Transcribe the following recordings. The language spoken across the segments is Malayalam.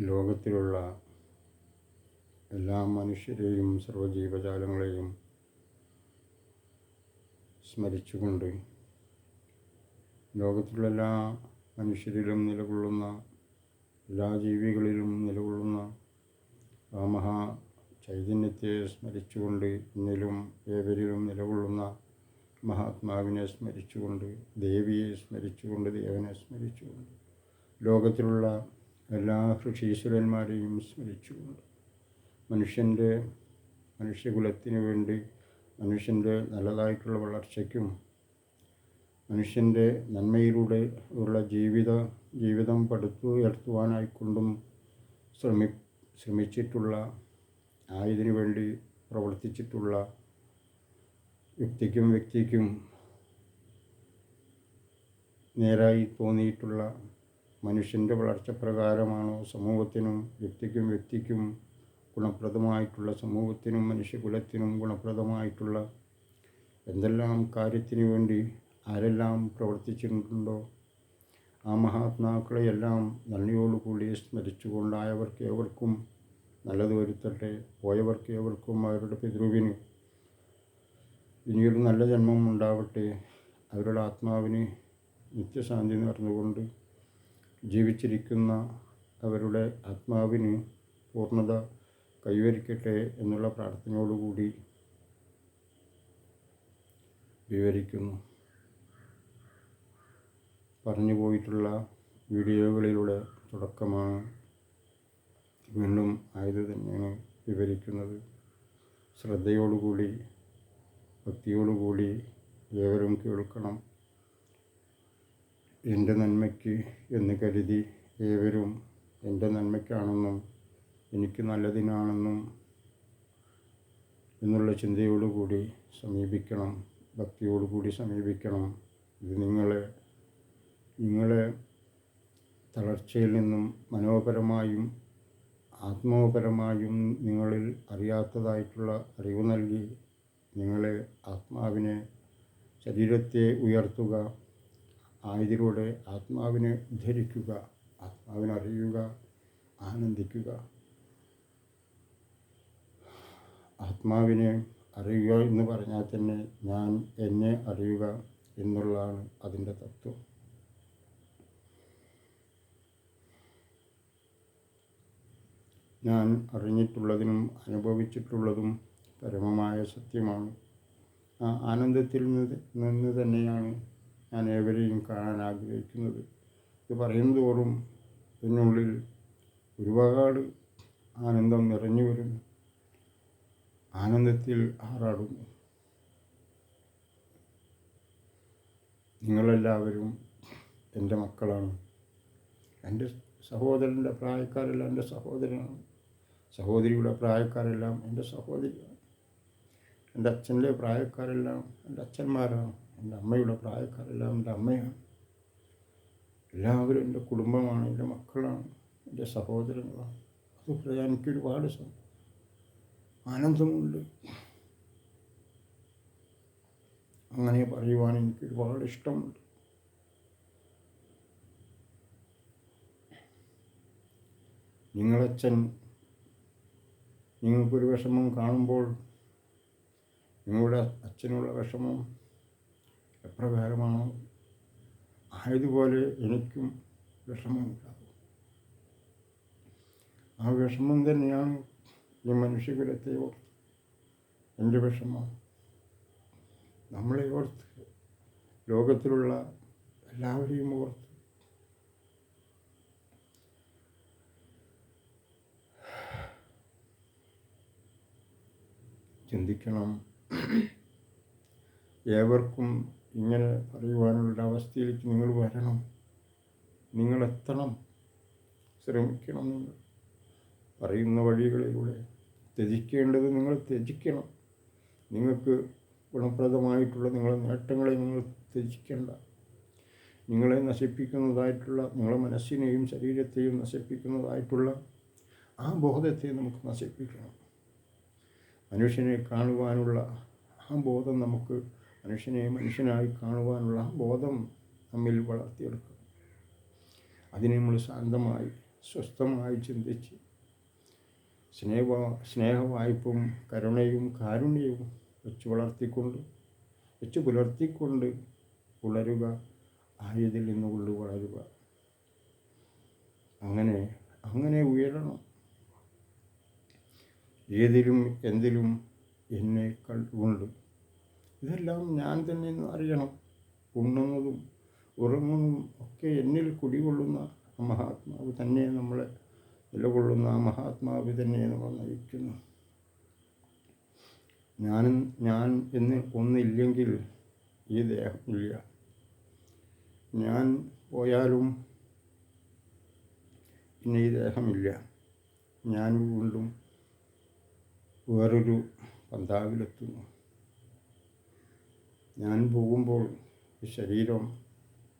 ലോകത്തിലുള്ള എല്ലാ മനുഷ്യരെയും സർവജീവജാലങ്ങളെയും സ്മരിച്ചുകൊണ്ട് ലോകത്തിലുള്ള എല്ലാ മനുഷ്യരിലും നിലകൊള്ളുന്ന എല്ലാ ജീവികളിലും നിലകൊള്ളുന്ന ആ മഹാ ചൈതന്യത്തെ സ്മരിച്ചുകൊണ്ട് എന്നിലും ഏവരിലും നിലകൊള്ളുന്ന മഹാത്മാവിനെ സ്മരിച്ചുകൊണ്ട് ദേവിയെ സ്മരിച്ചുകൊണ്ട് ദേവനെ സ്മരിച്ചുകൊണ്ട് ലോകത്തിലുള്ള എല്ലാ ഋഷീശ്വരന്മാരെയും സ്മരിച്ചുകൊണ്ട് മനുഷ്യന്റെ മനുഷ്യകുലത്തിന് വേണ്ടി മനുഷ്യന്റെ നല്ലതായിട്ടുള്ള വളർച്ചയ്ക്കും മനുഷ്യന്റെ നന്മയിലൂടെ ഉള്ള ജീവിത ജീവിതം പടുത്തുയർത്തുവാനായിക്കൊണ്ടും ശ്രമി ശ്രമിച്ചിട്ടുള്ള ആയതിനു വേണ്ടി പ്രവർത്തിച്ചിട്ടുള്ള വ്യക്തിക്കും വ്യക്തിക്കും നേരായി തോന്നിയിട്ടുള്ള മനുഷ്യന്റെ വളർച്ച പ്രകാരമാണോ സമൂഹത്തിനും വ്യക്തിക്കും വ്യക്തിക്കും ഗുണപ്രദമായിട്ടുള്ള സമൂഹത്തിനും മനുഷ്യകുലത്തിനും ഗുണപ്രദമായിട്ടുള്ള എന്തെല്ലാം കാര്യത്തിന് വേണ്ടി ആരെല്ലാം പ്രവർത്തിച്ചിട്ടുണ്ടോ? ആ മഹാത്മാക്കളെയെല്ലാം നന്ദിയോടുകൂടി സ്മരിച്ചുകൊണ്ടായവർക്ക് ഏവർക്കും നല്ലത് വരുത്തട്ടെ. പോയവർക്ക് ഏവർക്കും അവരുടെ പിതൃവിന് ഇനിയൊരു നല്ല ജന്മം ഉണ്ടാവട്ടെ. അവരുടെ ആത്മാവിന് നിത്യശാന്തി നേർന്നുകൊണ്ട് ജീവിച്ചിരിക്കുന്ന അവരുടെ ആത്മാവിന് പൂർണത കൈവരിക്കട്ടെ എന്നുള്ള പ്രാർത്ഥനയോടുകൂടി വിവരിക്കുന്നു. പറഞ്ഞു പോയിട്ടുള്ള വീഡിയോകളിലൂടെ തുടക്കമാണ് വീണ്ടും ആയത് തന്നെയാണ് വിവരിക്കുന്നത്. ശ്രദ്ധയോടുകൂടി ഭക്തിയോടുകൂടി ഏവരും കേൾക്കണം. എന്റെ നന്മയ്ക്ക് എന്ന് കരുതി ഏവരും എന്റെ നന്മയ്ക്കാണെന്നും എനിക്ക് നല്ലതിനാണെന്നും എന്നുള്ള ചിന്തയോടുകൂടി സമീപിക്കണം ഭക്തിയോടുകൂടി സമീപിക്കണം. ഇത് നിങ്ങളെ നിങ്ങളെ തളർച്ചയിൽ നിന്നും മനോപരമായും ആത്മോപരമായും നിങ്ങളിൽ അറിയാത്തതായിട്ടുള്ള അറിവ് നൽകി നിങ്ങളെ ആത്മാവിനെ ശരീരത്തെ ഉയർത്തുക ആയതിലൂടെ ആത്മാവിനെ ധരിക്കുക ആത്മാവിനെ അറിയുക ആനന്ദിക്കുക. ആത്മാവിനെ അറിയുക എന്ന് പറഞ്ഞാൽ തന്നെ ഞാൻ എന്നെ അറിയുക എന്നുള്ളതാണ് അതിന്റെ തത്വം. ഞാൻ അറിഞ്ഞിട്ടുള്ളതിനും അനുഭവിച്ചിട്ടുള്ളതും പരമമായ സത്യമാണ്. ആ ആനന്ദത്തിൽ നിന്ന് നിന്ന് തന്നെയാണ് ഞാൻ ഏവരെയും കാണാൻ ആഗ്രഹിക്കുന്നത്. ഇത് പറയും തോറും എന്നുള്ളിൽ ഒരുപാട് ആനന്ദം നിറഞ്ഞു വരുന്നു. ആനന്ദത്തിൽ ആറാടുന്നു. നിങ്ങളെല്ലാവരും എന്റെ മക്കളാണ്. എന്റെ സഹോദരന്റെ പ്രായക്കാരെല്ലാം എന്റെ സഹോദരനാണ്. സഹോദരിയുടെ പ്രായക്കാരെല്ലാം എന്റെ സഹോദരിയാണ്. എന്റെ അച്ഛന്റെ പ്രായക്കാരെല്ലാം എന്റെ അച്ഛന്മാരാണ്. എന്റെ അമ്മയുടെ പ്രായക്കാരെല്ലാം എന്റെ അമ്മയാണ്. എല്ലാവരും എന്റെ കുടുംബമാണ് എന്റെ മക്കളാണ് എന്റെ സഹോദരങ്ങളാണ്. അത് എനിക്ക് ഒരുപാട് ആനന്ദമുണ്ട്. അങ്ങനെ പറയുവാൻ എനിക്ക് ഒരുപാട് ഇഷ്ടമുണ്ട്. നിങ്ങളച്ഛൻ നിങ്ങൾക്കൊരു വിഷമം കാണുമ്പോൾ നിങ്ങളുടെ അച്ഛനുള്ള വിഷമം എപ്രകാരമാണോ ആയതുപോലെ എനിക്കും വിഷമമുണ്ടാകും. ആ വിഷമം തന്നെയാണ് ഈ മനുഷ്യകുലത്തെ ഓർത്ത് എന്റെ വിഷമം. നമ്മളെ ഓർത്ത് ലോകത്തിലുള്ള എല്ലാവരെയും ഓർത്ത്. ചിന്തിക്കണം. ഏവർക്കും ഇങ്ങനെ പറയുവാനുള്ള അവസ്ഥയിലേക്ക് നിങ്ങൾ വരണം. നിങ്ങൾ എത്തണം. ശ്രമിക്കണം നിങ്ങൾ. പറയുന്ന വഴികളിലൂടെ ത്യജിക്കേണ്ടത് നിങ്ങൾ ത്യജിക്കണം. നിങ്ങൾക്ക് ഗുണപ്രദമായിട്ടുള്ള നിങ്ങളുടെ നേട്ടങ്ങളെ നിങ്ങൾ ത്യജിക്കേണ്ട. നിങ്ങളെ നശിപ്പിക്കുന്നതായിട്ടുള്ള നിങ്ങളുടെ മനസ്സിനെയും ശരീരത്തെയും നശിപ്പിക്കുന്നതായിട്ടുള്ള ആ ബോധത്തെ നമുക്ക് നശിപ്പിക്കണം. മനുഷ്യനെ കാണുവാനുള്ള ആ ബോധം നമുക്ക് മനുഷ്യനെ മനുഷ്യനായി കാണുവാനുള്ള ബോധം നമ്മിൽ വളർത്തിയെടുക്കണം അതിനെ നമ്മൾ ശാന്തമായി സ്വസ്ഥമായി ചിന്തിച്ച് സ്നേഹ സ്നേഹവായ്പും കരുണയും കാരുണ്യവും വെച്ച് വളർത്തിക്കൊണ്ട് വെച്ച് പുലർത്തിക്കൊണ്ട് വളരുക ആയതിൽ നിന്നുകൊണ്ട് വളരുക. അങ്ങനെ അങ്ങനെ ഉയരണം. ഏതിലും എന്തിലും എന്നെ കണ്ടുകൊണ്ട് ഇതെല്ലാം ഞാൻ തന്നെ അറിയണം. ഉണ്ണുന്നതും ഉറങ്ങുന്നതും ഒക്കെ എന്നിൽ കുടികൊള്ളുന്ന മഹാത്മാവ് തന്നെ നമ്മളെ നിലകൊള്ളുന്ന ആ മഹാത്മാവ് തന്നെ നമ്മൾ നയിക്കുന്നു. ഞാൻ ഞാൻ എന്ന് ഒന്നില്ലെങ്കിൽ ഈ ദേഹം ഇല്ല. ഞാൻ പോയാലും പിന്നെ ഈ ദേഹമില്ല ഞാൻ വീണ്ടും വേറൊരു പന്താവിലെത്തുന്നു. ഞാൻ പോകുമ്പോൾ ശരീരം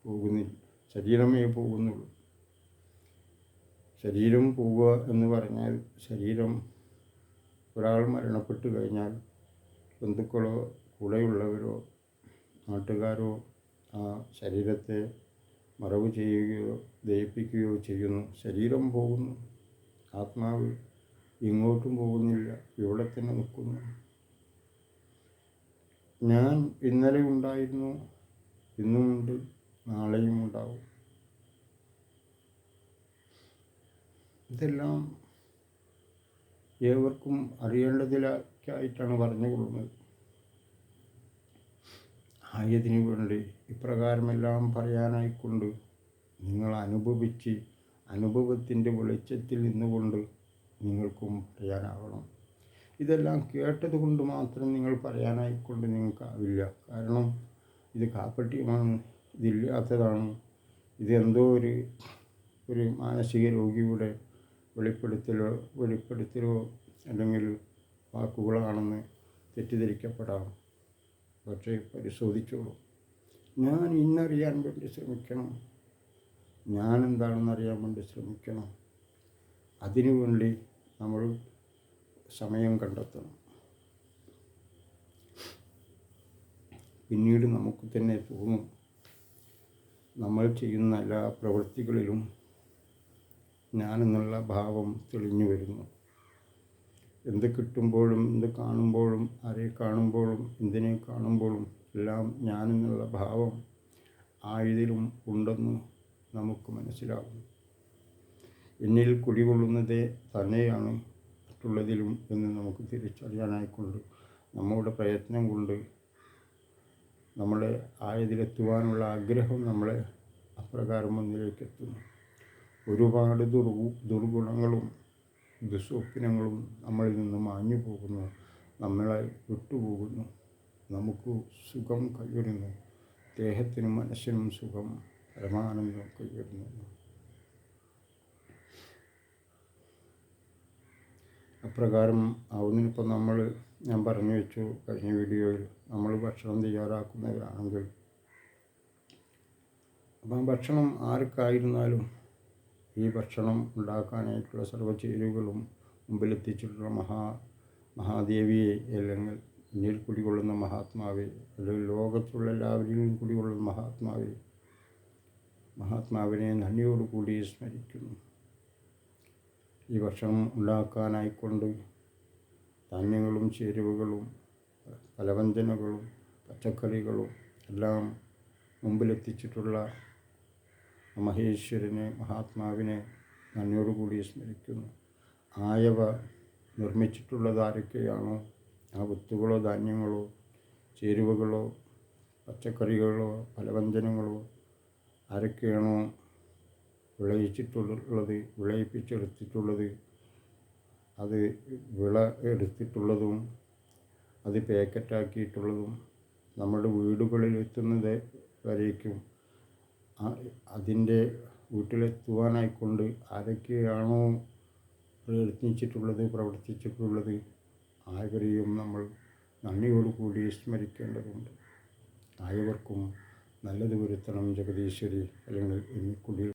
പോകുന്നില്ല ശരീരമേ പോകുന്നുള്ളൂ. ശരീരം പോവുക എന്ന് പറഞ്ഞാൽ ശരീരം ഒരാൾ മരണപ്പെട്ടു കഴിഞ്ഞാൽ ബന്ധുക്കളോ കൂടെയുള്ളവരോ നാട്ടുകാരോ ആ ശരീരത്തെ മറവ് ചെയ്യുകയോ ദയിപ്പിക്കുകയോ ചെയ്യുന്നു. ശരീരം പോകുന്നു. ആത്മാവ് ഇങ്ങോട്ടും പോകുന്നില്ല ഇവിടെ തന്നെ നിൽക്കുന്നു. ഞാൻ ഇന്നലെ ഉണ്ടായിരുന്നു ഇന്നുമുണ്ട് നാളെയും ഉണ്ടാവും. ഇതെല്ലാം ഏവർക്കും അറിയേണ്ടതിലായിട്ടാണ് പറഞ്ഞുകൊള്ളുന്നത്. ആയതിനു വേണ്ടി ഇപ്രകാരമെല്ലാം പറയാനായിക്കൊണ്ട് നിങ്ങൾ അനുഭവിച്ച് അനുഭവത്തിന്റെ വെളിച്ചത്തിൽ നിന്നുകൊണ്ട് നിങ്ങൾക്കും പറയാനാവണം ഇതെല്ലാം കേട്ടത് കൊണ്ട് മാത്രം നിങ്ങൾ പറയാനായിക്കൊണ്ട് നിങ്ങൾക്കാവില്ല. കാരണം ഇത് കാപ്പട്യമാണ് ഇതില്ലാത്തതാണ്. ഇതെന്തോ ഒരു ഒരു മാനസിക രോഗിയുടെ വെളിപ്പെടുത്തലോ വെളിപ്പെടുത്തലോ അല്ലെങ്കിൽ വാക്കുകളാണെന്ന് തെറ്റിദ്ധരിക്കപ്പെടാം. പക്ഷേ പരിശോധിച്ചോളൂ. ഞാൻ ഇന്നറിയാൻ വേണ്ടി ശ്രമിക്കണം. ഞാൻ എന്താണെന്ന് അറിയാൻ വേണ്ടി ശ്രമിക്കണം. അതിനു വേണ്ടി നമ്മൾ സമയം കണ്ടെത്തണം. പിന്നീട് നമുക്ക് തന്നെ തോന്നും നമ്മൾ ചെയ്യുന്ന എല്ലാ പ്രവൃത്തികളിലും ഞാനെന്നുള്ള ഭാവം തെളിഞ്ഞു വരുന്നു. എന്ത് കിട്ടുമ്പോഴും എന്ത് കാണുമ്പോഴും ആരെ കാണുമ്പോഴും എന്തിനെ കാണുമ്പോഴും എല്ലാം ഞാനെന്നുള്ള ഭാവം ആയതിലും ഉണ്ടെന്ന് നമുക്ക് മനസ്സിലാകും എന്നിൽ കുടികൊള്ളുന്നത് തന്നെയാണ് മറ്റുള്ളതിലും എന്ന് നമുക്ക് തിരിച്ചറിയാനായിക്കൊണ്ട് നമ്മുടെ പ്രയത്നം കൊണ്ട് നമ്മളെ ആയതിലെത്തുവാനുള്ള ആഗ്രഹം നമ്മളെ അപ്രകാരം മുന്നിലേക്ക് എത്തുന്നു ഒരുപാട് ദുർഗു ദുർഗുണങ്ങളും ദുസ്വപ്നങ്ങളും നമ്മളിൽ നിന്ന് മാഞ്ഞു പോകുന്നു നമ്മളെ വിട്ടുപോകുന്നു. നമുക്ക് സുഖം കൈവരുന്നു ദേഹത്തിനും മനസ്സിനും സുഖം പരമാനന്ദം കൈവരുന്നു. അപ്രകാരം ആവുന്നതിനിപ്പോൾ നമ്മൾ ഞാൻ പറഞ്ഞു വെച്ചു കഴിഞ്ഞ വീഡിയോയിൽ നമ്മൾ ഭക്ഷണം തയ്യാറാക്കുന്നവരാണെങ്കിൽ. അപ്പം ഭക്ഷണം ആർക്കായിരുന്നാലും ഈ ഭക്ഷണം ഉണ്ടാക്കാനായിട്ടുള്ള സർവ ചേരുവകളും മുമ്പിലെത്തിച്ചിട്ടുള്ള മഹാ മഹാദേവിയെ അല്ലെങ്കിൽ എന്നിൽ കുടികൊള്ളുന്ന മഹാത്മാവെ അല്ലെങ്കിൽ ലോകത്തുള്ള എല്ലാവരിലും കുടികൊള്ളുന്ന മഹാത്മാവെ മഹാത്മാവിനെ നന്ദിയോടുകൂടി സ്മരിക്കുന്നു. ഈ വർഷം ഉണ്ടാക്കാനായിക്കൊണ്ട് ധാന്യങ്ങളും ചേരുവകളും പലവ്യഞ്ജനങ്ങളും പച്ചക്കറികളും എല്ലാം മുമ്പിലെത്തിച്ചിട്ടുള്ള മഹേശ്വരനെ മഹാത്മാവിനെ നന്ദിയോടുകൂടി സ്മരിക്കുന്നു. ആയവ നിർമ്മിച്ചിട്ടുള്ളത് ആരൊക്കെയാണോ? ആ വിത്തുകളോ ധാന്യങ്ങളോ ചേരുവകളോ പച്ചക്കറികളോ പലവ്യഞ്ജനങ്ങളോ ആരൊക്കെയാണോ വിളയിച്ചിട്ടുള്ളത് വിളയിപ്പിച്ചെടുത്തിട്ടുള്ളത് അത് വിള എടുത്തിട്ടുള്ളതും അത് പാക്കറ്റാക്കിയിട്ടുള്ളതും നമ്മുടെ വീടുകളിൽ എത്തുന്നത് വരേക്കും അതിന്റെ വീട്ടിലെത്തുവാനായിക്കൊണ്ട് ആരൊക്കെയാണോ പ്രയത്നിച്ചിട്ടുള്ളത് പ്രവർത്തിച്ചിട്ടുള്ളത് ആയവരെയും നമ്മൾ നന്ദിയോടുകൂടി സ്മരിക്കേണ്ടതുണ്ട്. ആയവർക്കും നല്ലത് വരുത്തണം ജഗദീശ്വരി അല്ലെങ്കിൽ എമ്മിക്കുടി